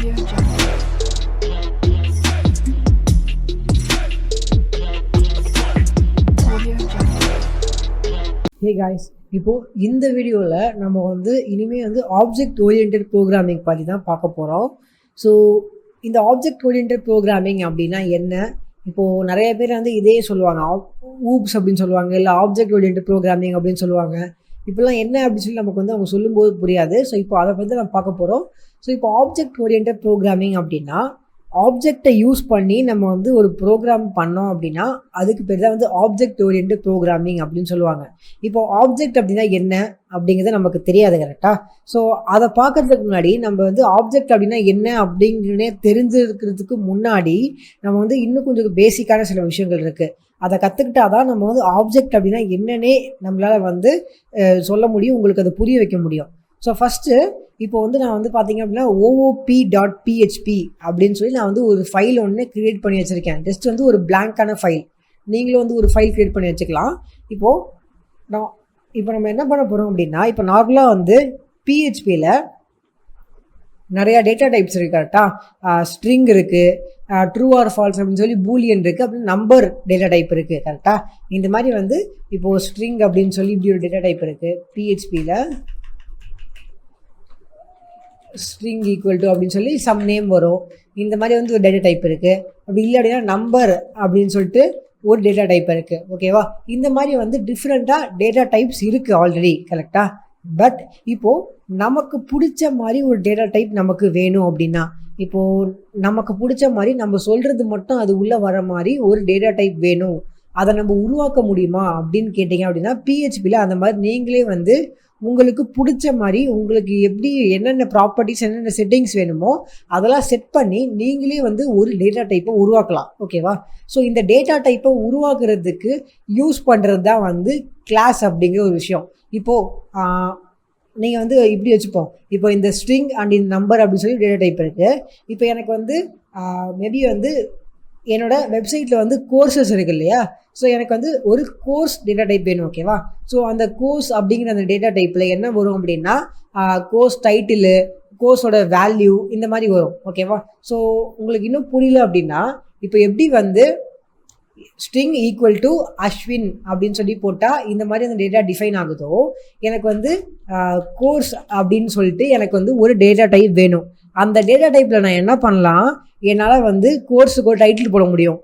Hey guys இப்போது இந்த வீடியோவில் நம்ம வந்து இனிமேல் வந்து ஆப்ஜெக்ட் ஓரியன்ட் ப்ரோக்ராமிங் பற்றி தான் பார்க்க போகிறோம் ஸோ இந்த ஆப்ஜெக்ட் ஓரியன்ட் ப்ரோக்ராமிங் அப்படின்னா என்ன? இப்போது நிறைய பேர் வந்து இதே சொல்லுவாங்க. ஊப்ஸ் அப்படின்னு சொல்லுவாங்க இல்லை ஆப்ஜெக்ட் ஓரியன்ட் ப்ரோக்ராமிங் அப்படின்னு சொல்லுவாங்க. இப்போல்லாம் என்ன அப்படின்னு சொல்லி நமக்கு வந்து அவங்க சொல்லும்போது புரியாது. ஸோ இப்போ அதை பற்றி நம்ம பார்க்க போகிறோம் ஸோ இப்போ ஆப்ஜெக்ட் ஓரியன்ட் ப்ரோக்ராமிங் அப்படின்னா ஆப்ஜெக்டை யூஸ் பண்ணி நம்ம வந்து ஒரு ப்ரோக்ராம் பண்ணோம் அப்படின்னா அதுக்கு பேர் தான் வந்து ஆப்ஜெக்ட் ஓரியன்ட் ப்ரோக்ராமிங் அப்படின்னு சொல்லுவாங்க. இப்போ ஆப்ஜெக்ட் அப்படின்னா என்ன அப்படிங்கிறது நமக்கு தெரியாது கரெக்டாக ஸோ அதை பார்க்கறதுக்கு முன்னாடி நம்ம வந்து ஆப்ஜெக்ட் அப்படின்னா என்ன அப்படிங்கிறனே தெரிஞ்சிருக்கிறதுக்கு முன்னாடி நம்ம வந்து இன்னும் கொஞ்சம் பேசிக்கான சில விஷயங்கள் இருக்குது அதை கற்றுக்கிட்டா தான் நம்ம வந்து ஆப்ஜெக்ட் அப்படின்னா என்னன்னே நம்மளால் வந்து சொல்ல முடியும் உங்களுக்கு அதை புரிய வைக்க முடியும். ஸோ ஃபஸ்ட்டு இப்போ வந்து நான் வந்து பார்த்தீங்க அப்படின்னா ஓஓபி டாட் பிஹெச்பி அப்படின்னு சொல்லி நான் வந்து ஒரு ஃபைல் ஒன்று க்ரியேட் பண்ணி வச்சுருக்கேன். ஜஸ்ட் வந்து ஒரு பிளாங்கான ஃபைல் நீங்களும் வந்து ஒரு ஃபைல் க்ரியேட் பண்ணி வச்சுக்கலாம். இப்போது நான் இப்போ நம்ம என்ன பண்ண போகிறோம் அப்படின்னா இப்போ நார்மலாக வந்து பிஹெச்பியில் நிறையா டேட்டா டைப்ஸ் இருக்குது கரெக்டாக ஸ்ட்ரிங் இருக்குது ட்ரூ ஆர் ஃபால்ஸ் அப்படின்னு சொல்லி பூலியன் இருக்குது அப்படின்னு நம்பர் டேட்டா டைப் இருக்குது கரெக்டாக இந்த மாதிரி வந்து இப்போது ஸ்ட்ரிங் அப்படின்னு சொல்லி இப்படி ஒரு டேட்டா டைப் இருக்குது பிஹெச்பியில் ஸ்ட்ரிங் ஈக்குவல் டு அப்படின்னு சொல்லி சம் நேம் வரும். இந்த மாதிரி வந்து ஒரு டேட்டா டைப் இருக்குது அப்படி இல்லை அப்படின்னா நம்பர் அப்படின்னு சொல்லிட்டு ஒரு டேட்டா டைப் இருக்குது ஓகேவா இந்த மாதிரி வந்து டிஃப்ரெண்ட்டாக டேட்டா டைப்ஸ் இருக்குது ஆல்ரெடி கரெக்டாக பட் இப்போது நமக்கு பிடிச்ச மாதிரி ஒரு டேட்டா டைப் நமக்கு வேணும் அப்படின்னா இப்போது நமக்கு பிடிச்ச மாதிரி நம்ம சொல்கிறது மட்டும் அது உள்ளே வர மாதிரி ஒரு டேட்டா டைப் வேணும். அதை நம்ம உருவாக்க முடியுமா அப்படின்னு கேட்டிங்க அப்படின்னா பிஹெச்பியில் அந்த மாதிரி நீங்களே வந்து உங்களுக்கு பிடிச்ச மாதிரி உங்களுக்கு எப்படி என்னென்ன ப்ராப்பர்ட்டிஸ் என்னென்ன செட்டிங்ஸ் வேணுமோ அதெல்லாம் செட் பண்ணி நீங்களே வந்து ஒரு டேட்டா டைப்பை உருவாக்கலாம். ஓகேவா ஸோ இந்த டேட்டா டைப்பை உருவாக்குறதுக்கு யூஸ் பண்ணுறது தான் வந்து கிளாஸ் அப்படிங்கிற ஒரு விஷயம். இப்போது நீங்கள் வந்து இப்படி வச்சுப்போம். இப்போ இந்த ஸ்ட்ரிங் அண்ட் இந்த நம்பர் அப்படின்னு சொல்லி டேட்டா டைப் இருக்குது இப்போ எனக்கு வந்து மேபி வந்து என்னோட வெப்சைட்டில் வந்து கோர்சஸ் இருக்கு இல்லையா ஸோ எனக்கு வந்து ஒரு கோர்ஸ் டேட்டா டைப் வேணும் ஓகேவா ஸோ அந்த கோர்ஸ் அப்படிங்கிற அந்த டேட்டா டைப்பில் என்ன வரும் அப்படின்னா கோர்ஸ் டைட்டிலு கோர்ஸோட வேல்யூ இந்த மாதிரி வரும் ஓகேவா ஸோ உங்களுக்கு இன்னும் புரியல அப்படின்னா இப்போ எப்படி வந்து ஸ்ட்ரிங் ஈக்குவல் டு அஸ்வின் அப்படின்னு சொல்லி போட்டால் இந்த மாதிரி அந்த டேட்டா டிஃபைன் ஆகுதோ எனக்கு வந்து கோர்ஸ் அப்படின்னு சொல்லிட்டு எனக்கு வந்து ஒரு டேட்டா டைப் வேணும். அந்த டேட்டா டைப்பில் நான் என்ன பண்ணலாம்? என்னால் வந்து கோர்ஸுக்கு ஒரு டைட்டில் போட முடியும்.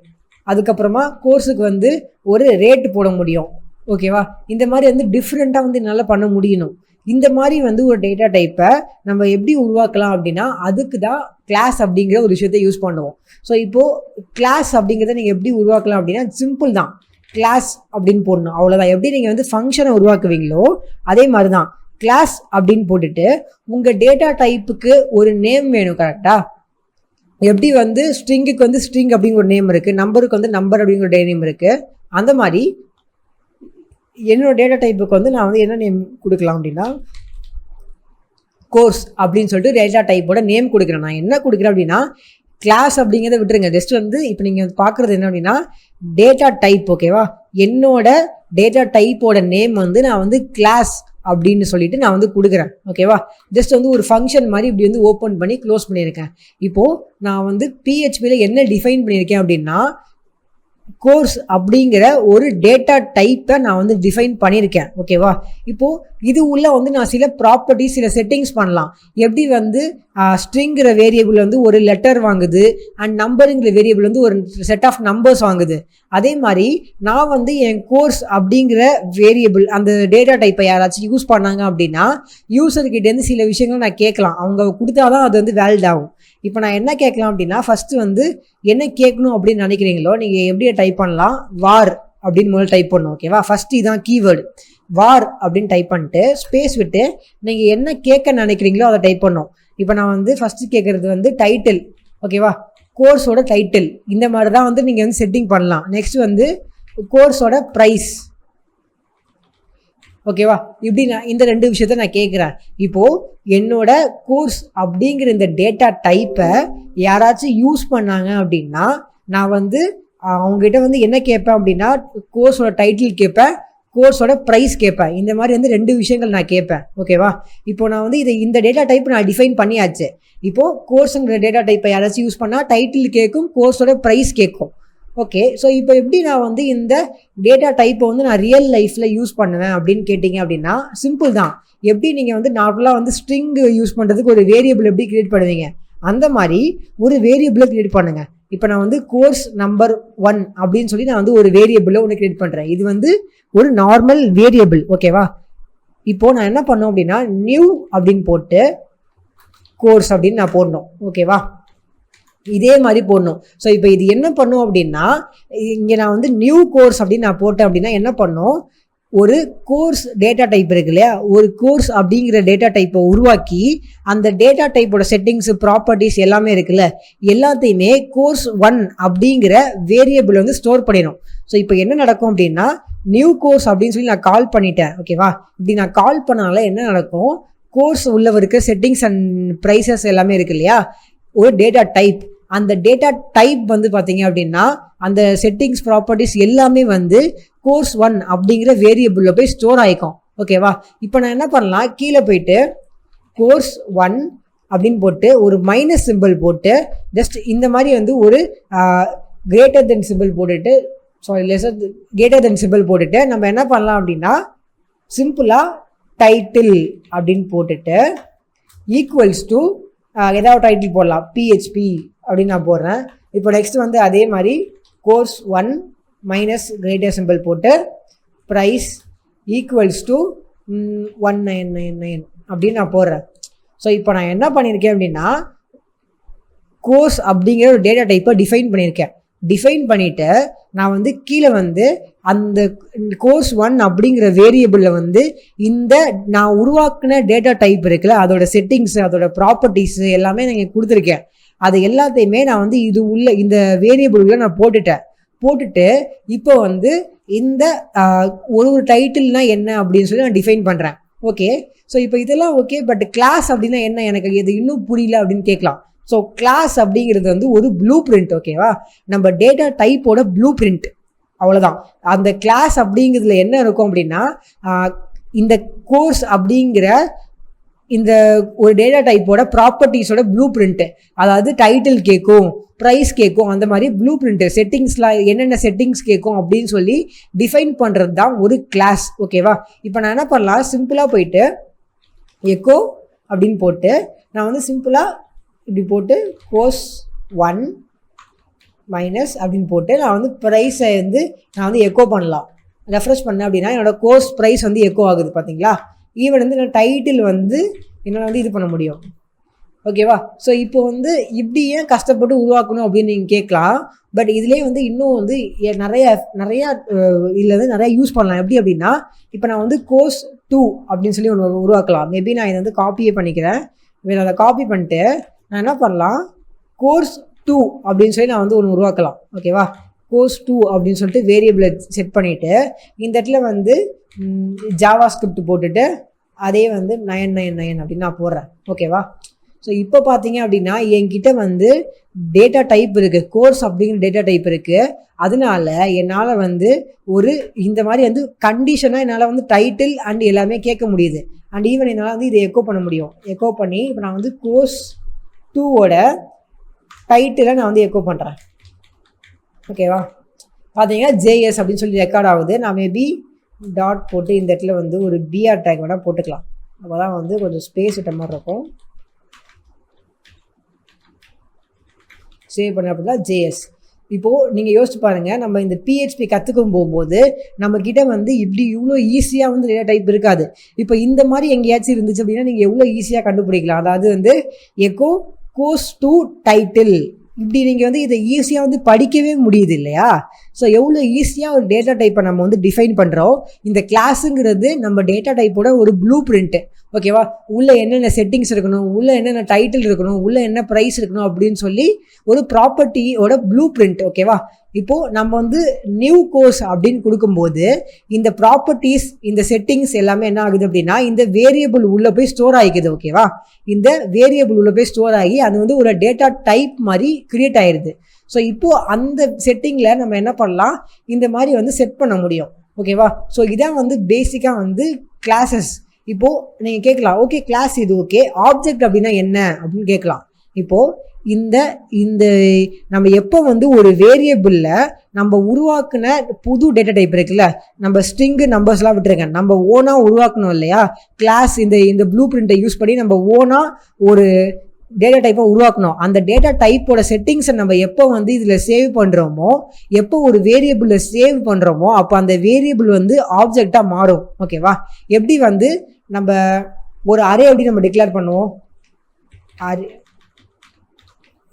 அதுக்கப்புறமா கோர்ஸுக்கு வந்து ஒரு ரேட்டு போட முடியும். ஓகேவா இந்த மாதிரி வந்து டிஃப்ரெண்ட்டாக வந்து என்னால் பண்ண முடியணும். இந்த மாதிரி வந்து ஒரு டேட்டா டைப்பை நம்ம எப்படி உருவாக்கலாம் அப்படின்னா அதுக்கு தான் கிளாஸ் அப்படிங்கிற ஒரு விஷயத்தை யூஸ் பண்ணுவோம். ஸோ இப்போது கிளாஸ் அப்படிங்கிறத நீங்கள் எப்படி உருவாக்கலாம் அப்படின்னா சிம்பிள் தான். கிளாஸ் அப்படின்னு போடணும். அவ்வளோதான் எப்படி நீங்கள் வந்து ஃபங்க்ஷனை உருவாக்குவீங்களோ அதே மாதிரி தான் கிளாஸ் அப்படின்னு போட்டுட்டு உங்கள் டேட்டா டைப்புக்கு ஒரு நேம் வேணும் கரெக்டாக எப்படி வந்து ஸ்ட்ரிங்குக்கு வந்து ஸ்ட்ரிங் அப்படிங்கிற ஒரு நேம் இருக்குது நம்பருக்கு வந்து நம்பர் அப்படிங்கிற ஒரு நேம் இருக்குது அந்த மாதிரி என்னோட டேட்டா டைப்புக்கு வந்து நான் வந்து என்ன நேம் கொடுக்கலாம் அப்படின்னா கோர்ஸ் அப்படின்னு சொல்லிட்டு டேட்டா டைப்போட நேம் கொடுக்குறேன். நான் என்ன கொடுக்குறேன் அப்படின்னா கிளாஸ் அப்படிங்கிறத விட்டுருங்க. ஜஸ்ட் வந்து இப்போ நீங்கள் பார்க்குறது என்ன அப்படின்னா டேட்டா டைப் ஓகேவா என்னோட டேட்டா டைப்போட நேம் வந்து நான் வந்து கிளாஸ் அப்படின்னு சொல்லிட்டு நான் வந்து கொடுக்குறேன். ஓகேவா ஜஸ்ட் வந்து ஒரு ஃபங்க்ஷன் மாதிரி இப்படி வந்து ஓப்பன் பண்ணி க்ளோஸ் பண்ணியிருக்கேன். இப்போது நான் வந்து பிஹெச்பியில் என்ன டிஃபைன் பண்ணியிருக்கேன் அப்படின்னா கோர்ஸ் அப்படிங்கிற ஒரு டேட்டா டைப்பை நான் வந்து டிஃபைன் பண்ணியிருக்கேன். ஓகேவா இப்போது இது உள்ள வந்து நான் சில ப்ராப்பர்ட்டி சில செட்டிங்ஸ் பண்ணலாம். எப்படி வந்து ஸ்ட்ரிங்கிற வேரியபிள் வந்து ஒரு லெட்டர் வாங்குது அண்ட் நம்பருங்கிற வேரியபிள் வந்து ஒரு செட் ஆஃப் நம்பர்ஸ் வாங்குது. அதே மாதிரி நான் வந்து என் கோர்ஸ் அப்படிங்கிற வேரியபிள் அந்த டேட்டா டைப்பை யாராச்சும் யூஸ் பண்ணாங்க அப்படின்னா யூசர்கிட்டேருந்து சில விஷயங்கள் நான் கேட்கலாம். அவங்க கொடுத்தாதான் அது வந்து வேலிட் ஆகும். இப்போ நான் என்ன கேட்கலாம் அப்படின்னா ஃபஸ்ட்டு வந்து என்ன கேட்கணும் அப்படின்னு நினைக்கிறீங்களோ நீங்கள் எப்படி டைப் பண்ணலாம். வார் அப்படின்னு முதல்ல டைப் பண்ணணும் ஓகேவா ஃபஸ்ட்டு இதான் கீவேர்டு வார் அப்படின்னு டைப் பண்ணிட்டு ஸ்பேஸ் விட்டு நீங்கள் என்ன கேட்க நினைக்கிறீங்களோ அதை டைப் பண்ணணும். இப்போ நான் வந்து ஃபஸ்ட்டு கேட்குறது வந்து டைட்டில் ஓகேவா கோர்ஸோட டைட்டில் இந்த மாதிரி தான் வந்து நீங்கள் வந்து செட்டிங் பண்ணலாம். நெக்ஸ்ட் வந்து கோர்ஸோட ப்ரைஸ் ஓகேவா இப்படி நான் இந்த ரெண்டு விஷயத்த நான் கேட்குறேன் இப்போது என்னோட கோர்ஸ் அப்படிங்கிற இந்த டேட்டா டைப்பை யாராச்சும் யூஸ் பண்ணாங்க அப்படின்னா நான் வந்து அவங்ககிட்ட வந்து என்ன கேட்பேன் அப்படின்னா கோர்ஸோட டைட்டில் கேட்பேன் கோர்ஸோட ப்ரைஸ் கேட்பேன். இந்த மாதிரி வந்து ரெண்டு விஷயங்கள் நான் கேட்பேன். ஓகேவா இப்போ நான் வந்து இதை இந்த டேட்டா டைப் நான் டிஃபைன் பண்ணியாச்சு. இப்போது கோர்ஸுங்கிற டேட்டா டைப்பை யாராச்சும் யூஸ் பண்ணால் டைட்டில் கேட்கும் கோர்ஸோட ப்ரைஸ் கேட்கும். ஓகே ஸோ இப்போ எப்படி நான் வந்து இந்த டேட்டா டைப்பை வந்து நான் ரியல் லைஃப்பில் யூஸ் பண்ணுவேன் அப்படின்னு கேட்டிங்க அப்படின்னா சிம்பிள் தான். எப்படி நீங்கள் வந்து நார்மலாக வந்து ஸ்ட்ரிங் யூஸ் பண்ணுறதுக்கு ஒரு வேரியபிள் எப்படி க்ரியேட் பண்ணுவீங்க? அந்த மாதிரி ஒரு வேரியபிளை கிரியேட் பண்ணுங்கள் இப்போ நான் வந்து கோர்ஸ் நம்பர் ஒன் அப்படின்னு சொல்லி நான் வந்து ஒரு வேரியபிளை ஒன்று க்ரியேட் பண்ணுறேன் இது வந்து ஒரு நார்மல் வேரியபிள் ஓகேவா இப்போது நான் என்ன பண்ணோம் அப்படின்னா நியூ அப்படின்னு போட்டு கோர்ஸ் அப்படின்னு நான் போடணும் ஓகேவா இதே மாதிரி போடணும். ஸோ இப்போ இது என்ன பண்ணும் அப்படின்னா இங்கே நான் வந்து நியூ கோர்ஸ் அப்படின்னு நான் போட்டேன் அப்படின்னா என்ன பண்ணும்? ஒரு கோர்ஸ் டேட்டா டைப் இருக்கு இல்லையா? ஒரு கோர்ஸ் அப்படிங்கிற டேட்டா டைப்பை உருவாக்கி அந்த டேட்டா டைப்போட செட்டிங்ஸ் ப்ராப்பர்ட்டிஸ் எல்லாமே இருக்குல்ல எல்லாத்தையுமே கோர்ஸ் ஒன் அப்படிங்கிற வேரியபிள் வந்து ஸ்டோர் பண்ணிடும் ஸோ இப்போ என்ன நடக்கும் அப்படின்னா நியூ கோர்ஸ் அப்படின்னு சொல்லி நான் கால் பண்ணிட்டேன். ஓகேவா இப்படி நான் கால் பண்ணால என்ன நடக்கும்? கோர்ஸ் உள்ளவருக்கு செட்டிங்ஸ் அண்ட் ப்ரைஸஸ் எல்லாமே இருக்கு இல்லையா? ஒரு டேட்டா டைப் அந்த டேட்டா டைப் வந்து பார்த்தீங்க அப்படின்னா அந்த செட்டிங்ஸ் ப்ராப்பர்ட்டிஸ் எல்லாமே வந்து கோர்ஸ் ஒன் அப்படிங்கிற வேரியபிளில் போய் ஸ்டோர் ஆகிக்கும் ஓகேவா இப்போ நான் என்ன பண்ணலாம்? கீழே போயிட்டு கோர்ஸ் ஒன் அப்படின்னு போட்டு ஒரு மைனஸ் சிம்பிள் போட்டு ஜஸ்ட் இந்த மாதிரி வந்து ஒரு கிரேட்டர் தென் சிம்பிள் போட்டுட்டு sorry lesser greater than symbol போட்டுட்டு நம்ம என்ன பண்ணலாம் அப்படின்னா சிம்பிளாக டைட்டில் அப்படின்னு போட்டுட்டு ஈக்குவல்ஸ் டு ஏதாவது டைட்டில் போடலாம். பிஹெச்பி அப்படின்னு நான் போடுறேன். இப்போ நெக்ஸ்ட் வந்து அதே மாதிரி course one minus greater symbol போட்டு price equals to one nine nine nine அப்படின்னு நான் போடுறேன். ஸோ இப்போ நான் என்ன பண்ணியிருக்கேன் அப்படின்னா கோர்ஸ் அப்படிங்கிற ஒரு டேட்டா டைப்பை டிஃபைன் பண்ணியிருக்கேன். டிஃபைன் பண்ணிவிட்டு நான் வந்து கீழே வந்து அந்த கோர்ஸ் ஒன் அப்படிங்கிற வேரியபிளில் வந்து இந்த நான் உருவாக்குன டேட்டா டைப் இருக்குல்ல அதோட செட்டிங்ஸ் அதோட ப்ராப்பர்ட்டிஸு எல்லாமே நீங்கள் கொடுத்துருக்கேன். அது எல்லாத்தையுமே நான் வந்து இது உள்ள இந்த வேரியபிள் நான் போட்டுட்டேன். போட்டுட்டு இப்போ வந்து இந்த ஒரு ஒரு டைட்டில்னா என்ன அப்படின்னு சொல்லி நான் டிஃபைன் பண்ணுறேன் ஓகே ஸோ இப்போ இதெல்லாம் ஓகே பட் கிளாஸ் அப்படின்னா என்ன? எனக்கு இது இன்னும் புரியல அப்படின்னு கேட்கலாம். ஸோ கிளாஸ் அப்படிங்கிறது வந்து ஒரு ப்ளூ பிரிண்ட் ஓகேவா நம்ம டேட்டா டைப்போட ப்ளூ பிரிண்ட் அவ்வளோதான் அந்த கிளாஸ் அப்படிங்கிறதுல என்ன இருக்கும் அப்படின்னா இந்த கோர்ஸ் அப்படிங்கிற இந்த ஒரு டேட்டா டைப்போட ப்ராப்பர்ட்டிஸோட ப்ளூ பிரிண்ட்டு அதாவது டைட்டில் கேட்கும் ப்ரைஸ் கேட்கும் அந்த மாதிரி ப்ளூ பிரிண்ட்டு செட்டிங்ஸ்லாம் என்னென்ன செட்டிங்ஸ் கேட்கும் அப்படின்னு சொல்லி டிஃபைன் பண்ணுறது தான் ஒரு கிளாஸ் ஓகேவா இப்போ நான் என்ன பண்ணலாம்? சிம்பிளாக போயிட்டு எக்கோ அப்படின்னு போட்டு நான் வந்து சிம்பிளாக இப்படி போட்டு கோர்ஸ் ஒன் மைனஸ் அப்படின்னு போட்டு நான் வந்து ப்ரைஸை வந்து நான் வந்து எக்கோ பண்ணலாம். ரெஃப்ரெஷ் பண்ணேன் அப்படின்னா என்னோடய கோர்ஸ் ப்ரைஸ் வந்து எக்கோ ஆகுது பார்த்தீங்களா ஈவன் வந்து நான் டைட்டில் வந்து என்னால் வந்து இது பண்ண முடியும். ஓகேவா ஸோ இப்போ வந்து இப்படி ஏன் கஷ்டப்பட்டு உருவாக்கணும் அப்படின்னு நீங்கள் கேட்கலாம். பட் இதுலேயே வந்து இன்னும் வந்து எ- நிறைய நிறையா இதில் வந்து நிறையா யூஸ் பண்ணலாம். எப்படி அப்படின்னா இப்போ நான் வந்து கோர்ஸ் டூ அப்படின்னு சொல்லி ஒன்று உருவாக்கலாம். மேபி நான் இதை வந்து காப்பியே பண்ணிக்கிறேன். நான் அதை காப்பி பண்ணிட்டு நான் என்ன பண்ணலாம்? கோர்ஸ் டூ அப்படின்னு சொல்லி நான் வந்து ஒன்று உருவாக்கலாம். ஓகேவா கோர்ஸ் டூ அப்படின்னு சொல்லிட்டு வேரியபிளை செட் பண்ணிவிட்டு இந்த இடத்துல வந்து ஜாவா ஸ்கிரிப்ட் போட்டுட்டு அதே வந்து நயன் நயன் நயன் அப்படின்னு நான் போடுறேன். ஓகேவா ஸோ இப்போ பார்த்தீங்க அப்படின்னா என்கிட்ட வந்து டேட்டா டைப் இருக்குது கோர்ஸ் அப்படிங்கிற டேட்டா டைப் இருக்குது அதனால என்னால் வந்து ஒரு இந்த மாதிரி வந்து கண்டிஷனாக என்னால் வந்து டைட்டில் அண்ட் எல்லாமே கேட்க முடியுது. அண்ட் ஈவன் என்னால் வந்து இதை எக்கோ பண்ண முடியும். எக்கோ பண்ணி இப்போ நான் வந்து கோர்ஸ் டூவோட டைட்டிலை நான் வந்து எக்கோ பண்ணுறேன் ஓகேவா பார்த்தீங்கன்னா ஜேஎஸ் அப்படின்னு சொல்லி ரெக்கார்ட் ஆகுது. நான் மேபி டாட் போட்டு இந்த இடத்துல வந்து ஒரு பிஆர் டேக் வேணால் போட்டுக்கலாம். அப்போ தான் வந்து கொஞ்சம் ஸ்பேஸ் விட்ட மாதிரி இருக்கும். சேவ் பண்ண அப்படின்னா ஜேஎஸ் இப்போது நீங்கள் யோசிச்சு பாருங்கள் நம்ம இந்த பிஹெச்பி கற்றுக்கும் போகும்போது நம்மக்கிட்ட வந்து இப்படி இவ்வளோ ஈஸியாக வந்து நிறையா டைப் இருக்காது. இப்போ இந்த மாதிரி எங்கேயாச்சும் இருந்துச்சு அப்படின்னா நீங்கள் எவ்வளோ ஈஸியாக கண்டுபிடிக்கலாம். அதாவது வந்து எக்கோ கோஸ் டு டைட்டில் இப்படி நீங்கள் வந்து இதை ஈஸியாக வந்து படிக்கவே முடியுது இல்லையா ஸோ எவ்வளோ ஈஸியாக ஒரு டேட்டா டைப்பை நம்ம வந்து டிஃபைன் பண்ணுறோம் இந்த கிளாஸுங்கிறது நம்ம டேட்டா டைப்போட ஒரு ப்ளூ பிரிண்ட்டு ஓகேவா? உள்ள என்னென்ன செட்டிங்ஸ் இருக்கணும் உள்ள என்னென்ன டைட்டில் இருக்கணும் உள்ள என்ன ப்ரைஸ் இருக்கணும் அப்படின்னு சொல்லி ஒரு ப்ராப்பர்ட்டியோட ப்ளூ பிரிண்ட் ஓகேவா? இப்போ நம்ம வந்து நியூ கோர்ஸ் அப்படின்னு கொடுக்கும்போது இந்த ப்ராப்பர்ட்டிஸ் இந்த செட்டிங்ஸ் எல்லாமே என்ன ஆகுது அப்படின்னா இந்த வேரியபிள் உள்ள போய் ஸ்டோர் ஆகிக்குது ஓகேவா? இந்த வேரியபிள் உள்ள போய் ஸ்டோர் ஆகி அது வந்து ஒரு டேட்டா டைப் மாதிரி கிரியேட் ஆயிடுது ஸோ இப்போ அந்த செட்டிங்கில் நம்ம என்ன பண்ணலாம்? இந்த மாதிரி வந்து செட் பண்ண முடியும் ஓகேவா? ஸோ இதான் வந்து பேசிக்காக வந்து கிளாஸஸ் இப்போது நீங்கள் கேட்கலாம் ஓகே கிளாஸ் இது ஓகே ஆப்ஜெக்ட் அப்படின்னா என்ன அப்படின்னு கேட்கலாம். இப்போது இந்த இந்த நம்ம எப்போ வந்து ஒரு வேரியபிளில் நம்ம உருவாக்குன புது டேட்டா டைப் இருக்குல்ல நம்ம ஸ்ட்ரிங்கு நம்பர்ஸ்லாம் விட்டுருக்கேன் நம்ம ஓனாக உருவாக்கணும் இல்லையா? கிளாஸ் இந்த இந்த ப்ளூ பிரிண்ட்டை யூஸ் பண்ணி நம்ம ஓனாக ஒரு டேட்டா டைப்பை உருவாக்கணும். அந்த டேட்டா டைப்போட செட்டிங்ஸை நம்ம எப்போ வந்து இதில் சேவ் பண்ணுறோமோ எப்போ ஒரு வேரியபிளில் சேவ் பண்ணுறோமோ அப்போ அந்த வேரியபிள் வந்து ஆப்ஜெக்டாக மாறும். ஓகேவா எப்படி வந்து நம்ம ஒரு அரே அப்படின்னு நம்ம டிக்ளேர் பண்ணுவோம். அரே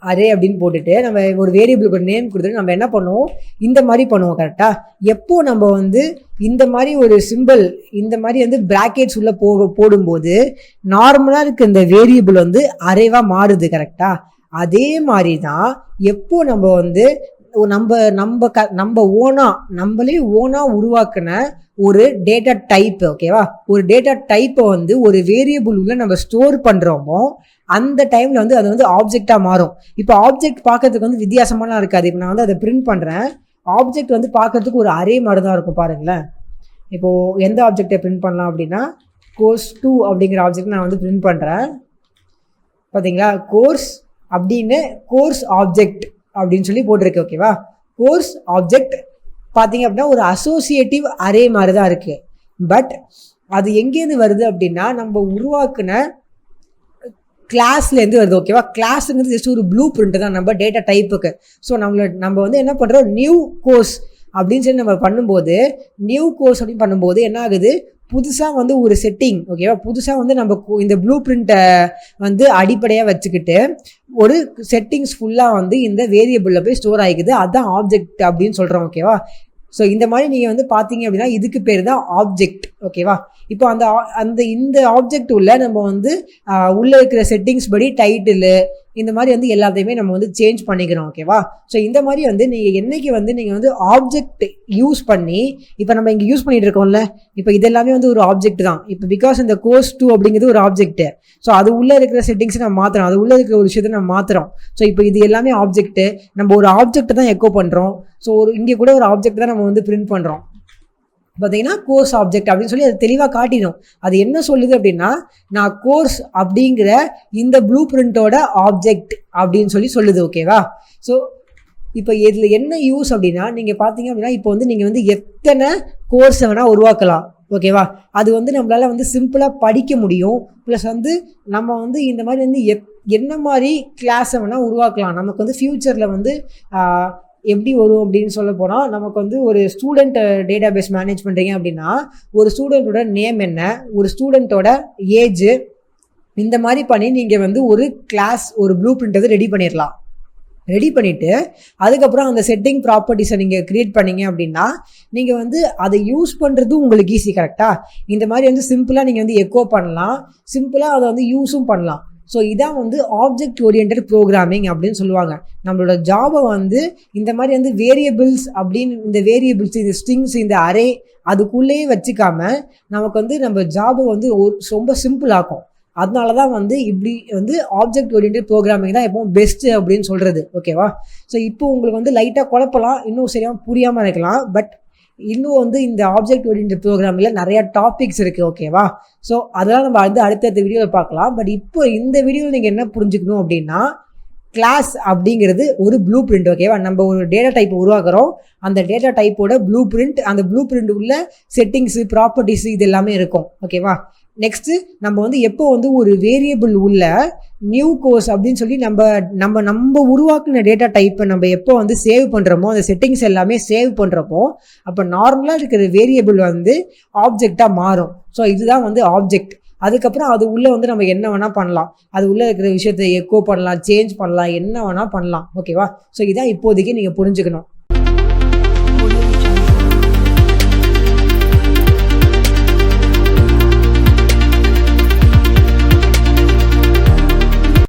அரே அப்படின்னு போட்டுட்டு நம்ம ஒரு வேரியபிளுக்கு ஒரு நேம் கொடுத்துட்டு நம்ம என்ன பண்ணுவோம்? இந்த மாதிரி பண்ணுவோம் கரெக்டாக எப்போ நம்ம வந்து இந்த மாதிரி ஒரு சிம்பிள் இந்த மாதிரி வந்து பிராக்கெட்ஸ் உள்ளே போக போடும்போது நார்மலாக இருக்க இந்த வேரியபிள் வந்து அரேவாக மாறுது கரெக்டாக அதே மாதிரி தான் எப்போ நம்ம வந்து நம்ம நம்ம க நம்ம ஓனா நம்மளே ஓனா உருவாக்குன ஒரு டேட்டா டைப் ஓகேவா ஒரு டேட்டா டைப்பை வந்து ஒரு வேரியபிள் உள்ள நம்ம ஸ்டோர் பண்ணுறோமோ அந்த டைமில் வந்து அது வந்து ஆப்ஜெக்டாக மாறும். இப்போ ஆப்ஜெக்ட் பார்க்கறதுக்கு வந்து வித்தியாசமாலாம் இருக்காது. இப்போ நான் வந்து அதை பிரிண்ட் பண்ணுறேன் ஆப்ஜெக்ட் வந்து பார்க்கறதுக்கு ஒரு அரே மாதிரி தான் இருக்கும் பாருங்களேன். இப்போது எந்த ஆப்ஜெக்டை பிரிண்ட் பண்ணலாம் அப்படின்னா கோர்ஸ் டூ அப்படிங்கிற ஆப்ஜெக்ட் நான் வந்து பிரிண்ட் பண்ணுறேன் பார்த்தீங்களா கோர்ஸ் அப்படின்னு கோர்ஸ் ஆப்ஜெக்ட் அப்படின்னு சொல்லி போட்டிருக்கு ஓகேவா கோர்ஸ் ஆப்ஜெக்ட் பார்த்தீங்க அப்படின்னா ஒரு அசோசியேட்டிவ் அரே மாதிரி தான் இருக்குது பட் அது எங்கேருந்து வருது அப்படின்னா நம்ம உருவாக்குன கிளாஸ்லேருந்து வருது ஓகேவா கிளாஸ்ங்கிறது ஜஸ்ட் ஒரு ப்ளூ பிரிண்ட் தான் நம்ம டேட்டா டைப்புக்கு ஸோ நம்மள நம்ம வந்து என்ன பண்ணுறோம் நியூ கோர்ஸ் அப்படின்னு சொல்லி நம்ம பண்ணும்போது நியூ கோர்ஸ் அப்படின்னு பண்ணும்போது என்ன ஆகுது? புதுசாக வந்து ஒரு செட்டிங் ஓகேவா புதுசாக வந்து நம்ம கு- இந்த ப்ளூ பிரிண்ட்டை வந்து அடிப்படையாக வச்சுக்கிட்டு ஒரு செட்டிங்ஸ் ஃபுல்லாக வந்து இந்த வேரியபிளில் போய் ஸ்டோர் ஆகிக்குது. அதுதான் ஆப்ஜெக்ட் அப்படின்னு சொல்கிறோம் ஓகேவா ஸோ இந்த மாதிரி நீங்கள் வந்து பார்த்தீங்க அப்படின்னா இதுக்கு பேர் தான் ஆப்ஜெக்ட் ஓகேவா இப்போ அந்த ஆ- அந்த இந்த ஆப்ஜெக்ட் உள்ள நம்ம வந்து உள்ளே இருக்கிற செட்டிங்ஸ் படி டைட்டிலு இந்த மாதிரி வந்து எல்லாத்தையுமே நம்ம வந்து சேஞ்ச் பண்ணிக்கிறோம் ஓகேவா ஸோ இந்த மாதிரி வந்து நீங்கள் என்னைக்கு வந்து நீங்கள் வந்து ஆப்ஜெக்ட் யூஸ் பண்ணி இப்போ நம்ம இங்கே யூஸ் பண்ணிட்டு இருக்கோம்ல இப்போ இது எல்லாமே வந்து ஒரு ஆப்ஜெக்ட் தான். இப்போ பிகாஸ் இந்த கோர்ஸ் டூ அப்படிங்கிறது ஒரு ஆப்ஜெக்ட்டு ஸோ அது உள்ளே இருக்கிற செட்டிங்ஸை நம்ம மாற்றுறோம் அது உள்ளே இருக்கிற ஒரு விஷயத்தை நம்ம மாற்றுறோம் ஸோ இப்போ இது எல்லாமே ஆப்ஜெக்ட்டு நம்ம ஒரு ஆப்ஜெக்ட் தான் எக்கோ பண்ணுறோம் ஸோ ஒரு இங்கே கூட ஒரு ஆப்ஜெக்ட் தான் நம்ம வந்து பிரிண்ட் பண்ணுறோம் பார்த்தீங்கன்னா கோர்ஸ் ஆப்ஜெக்ட் அப்படின்னு சொல்லி அது தெளிவாக காட்டிடும். அது என்ன சொல்லுது அப்படின்னா நான் கோர்ஸ் அப்படிங்கிற இந்த ப்ளூ பிரிண்டோட ஆப்ஜெக்ட் அப்படின்னு சொல்லி சொல்லுது ஓகேவா ஸோ இப்போ இதில் என்ன யூஸ் அப்படின்னா நீங்கள் பார்த்தீங்க அப்படின்னா இப்போ வந்து நீங்கள் வந்து எத்தனை கோர்ஸை வேணால் உருவாக்கலாம் ஓகேவா அது வந்து நம்மளால் வந்து சிம்பிளாக படிக்க முடியும். ப்ளஸ் வந்து நம்ம வந்து இந்த மாதிரி வந்து எப் என்ன மாதிரி கிளாஸை வேணால் உருவாக்கலாம். நமக்கு வந்து ஃப்யூச்சரில் வந்து எப்படி வரும் அப்படின்னு சொல்ல போனால் நமக்கு வந்து ஒரு ஸ்டூடெண்ட் டேட்டா பேஸ் மேனேஜ் பண்ணுறீங்க அப்படின்னா ஒரு ஸ்டூடெண்ட்டோட நேம் என்ன ஒரு ஸ்டூடெண்ட்டோட ஏஜ் இந்த மாதிரி பண்ணி நீங்கள் வந்து ஒரு கிளாஸ் ஒரு ப்ளூ பிரிண்ட் வந்து ரெடி பண்ணிடலாம் ரெடி பண்ணிவிட்டு அதுக்கப்புறம் அந்த செட்டிங் ப்ராப்பர்ட்டிஸை நீங்கள் க்ரியேட் பண்ணீங்க அப்படின்னா நீங்கள் வந்து அதை யூஸ் பண்ணுறது உங்களுக்கு ஈஸி கரெக்டாக இந்த மாதிரி வந்து சிம்பிளாக நீங்கள் வந்து எக்கோ பண்ணலாம். சிம்பிளாக அதை வந்து யூஸும் பண்ணலாம். ஸோ இதான் வந்து ஆப்ஜெக்ட் ஓரியன்ட் ப்ரோக்ராமிங் அப்படின்னு சொல்லுவாங்க. நம்மளோட ஜாபை வந்து இந்த மாதிரி வந்து வேரியபிள்ஸ் அப்படின்னு இந்த வேரியபிள்ஸ் இந்த ஸ்ட்ரிங்ஸ் இந்த அரே அதுக்குள்ளேயே வச்சுக்காம நமக்கு வந்து நம்ம ஜாபை வந்து ஒரு ரொம்ப சிம்பிள் ஆக்கும். அதனால தான் வந்து இப்படி வந்து ஆப்ஜெக்ட் ஓரியன்ட் ப்ரோக்ராமிங் தான் எப்பவும் பெஸ்ட்டு அப்படின்னு சொல்கிறது ஓகேவா ஸோ இப்போ உங்களுக்கு வந்து லைட்டாக குழப்பலாம் இன்னும் சரியாக புரியாமல் இருக்கலாம். பட் இன்னும் வந்து இந்த ஆப்ஜெக்ட் ஓரியன்ட் ப்ரோக்ராமில் நிறையா டாபிக்ஸ் இருக்குது ஓகேவா ஸோ அதெல்லாம் நம்ம வந்து அடுத்தடுத்த வீடியோவில் பார்க்கலாம். பட் இப்போ இந்த வீடியோவில் நீங்கள் என்ன புரிஞ்சுக்கணும் அப்படின்னா கிளாஸ் அப்படிங்கிறது ஒரு ப்ளூ பிரிண்ட் ஓகேவா நம்ம ஒரு டேட்டா டைப் உருவாக்குறோம். அந்த டேட்டா டைப்போட ப்ளூ பிரிண்ட் அந்த ப்ளூ பிரிண்ட் உள்ள செட்டிங்ஸு ப்ராப்பர்ட்டிஸு இது எல்லாமே இருக்கும் ஓகேவா நெக்ஸ்ட்டு நம்ம வந்து எப்போ வந்து ஒரு வேரியபிள் உள்ள நியூ கோர்ஸ் அப்படின்னு சொல்லி நம்ம நம்ம நம்ம உருவாக்குன டேட்டா டைப்பை நம்ம எப்போ வந்து சேவ் பண்ணுறோமோ அந்த செட்டிங்ஸ் எல்லாமே சேவ் பண்ணுறப்போ அப்போ நார்மலாக இருக்கிற வேரியபிள் வந்து ஆப்ஜெக்டாக மாறும். ஸோ இதுதான் வந்து ஆப்ஜெக்ட் அதுக்கப்புறம் அது உள்ளே வந்து நம்ம என்ன வேணால் பண்ணலாம். அது உள்ளே இருக்கிற விஷயத்தை எக்கோ பண்ணலாம் சேஞ்ச் பண்ணலாம் என்ன வேணால் பண்ணலாம். ஓகேவா ஸோ இதான் இப்போதைக்கு நீங்கள் புரிஞ்சுக்கணும்.